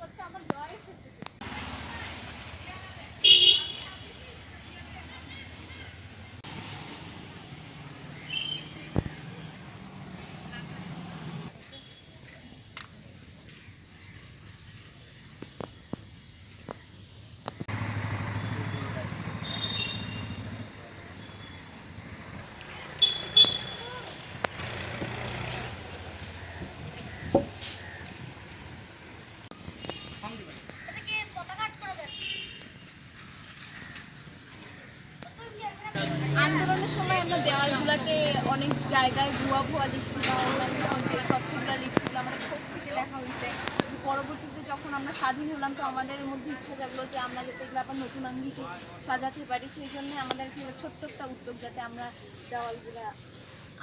করছে আমার জয় দেওয়ালগুলোকে অনেক জায়গায় ভুয়া ভুয়া বা অন্যান্য যে তথ্যগুলো লিখছি এগুলো আমাদের ক্ষোভ থেকে লেখা হয়েছে। পরবর্তীতে যখন আমরা স্বাধীন হলাম, তো আমাদের মধ্যে ইচ্ছা জাগলো যে আমরা যাতে এগুলো আবার নতুন আঙ্গিকে সাজাতে পারি। সেই জন্য আমাদের কি ছোট্ট একটা উদ্যোগ যাতে আমরা দেওয়ালগুলো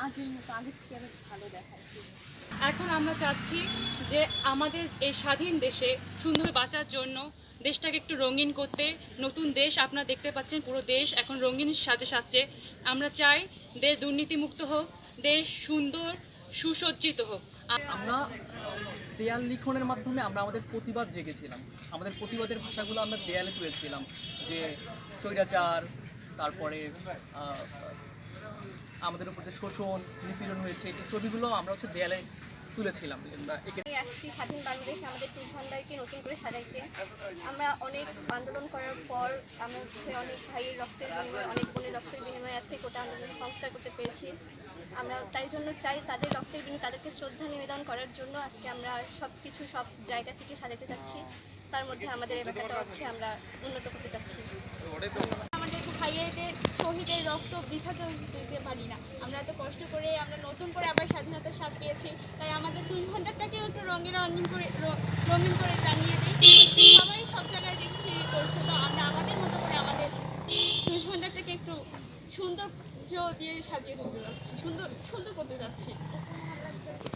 আগের মতো আগের থেকে আরও ভালো দেখাচ্ছি এখন আমরা চাচ্ছি যে আমাদের এই স্বাধীন দেশে সুন্দর বাঁচার জন্য দেশটাকে একটু রঙিন করতে, নতুন দেশ আপনারা দেখতে পাচ্ছেন, পুরো দেশ এখন রঙিন সাজে সাজছে। আমরা চাই দেশ দুর্নীতিমুক্ত হোক, দেশ সুন্দর, সুসজ্জিত হোক। আমরা দেয়াল লিখনের মাধ্যমে আমরা আমাদের প্রতিবাদ জেগেছিলাম। আমাদের প্রতিবাদের ভাষাগুলো আমরা দেয়ালে তুলেছিলাম যে স্বৈরাচার, তারপরে আমাদের উপর যে শোষণ, নিপীড়ন হয়েছে, এই ছবিগুলো আমরা হচ্ছে দেয়ালে তুলেছিলাম। আসছি স্বাধীন বাংলাদেশ আমাদের টুল ভান্ডারকে নতুন করে সাজাইতে আমরা অনেক আন্দোলন করার পর আমরা হচ্ছে অনেক ভাইয়ের রক্তের বিনিময়ে, অনেক বোনের রক্তের বিনিময়ে আজকে গোটা আন্দোলন সংস্কার করতে পেরেছি। আমরা তাই জন্য চাই তাদের রক্তের বিনিময়ে, তাদেরকে শ্রদ্ধা নিবেদন করার জন্য আজকে আমরা সব কিছু সব জায়গা থেকে সাজাতে চাচ্ছি। তার মধ্যে আমাদের এলাকাটা হচ্ছে আমরা উন্নত করতে চাচ্ছি। আমাদের ভাইয়েদের, শহীদের রক্ত বৃথা দিতে পারি না। আমরা এত কষ্ট করে, আমরা নতুন করে আবার স্বাধীনতার স্বাদ পেয়েছি। দুই ঘন্টাটাকেও একটু রঙে রঙিন করে রঙিন করে জানিয়ে দিই সবাই সব জায়গায় দেখছি করছে তো আমরা আমাদের মতো করে আমাদের দুই ঘন্টাটাকে একটু সৌন্দর্য দিয়ে সাজিয়ে তুলতে যাচ্ছি। সুন্দর সুন্দর করতে যাচ্ছি।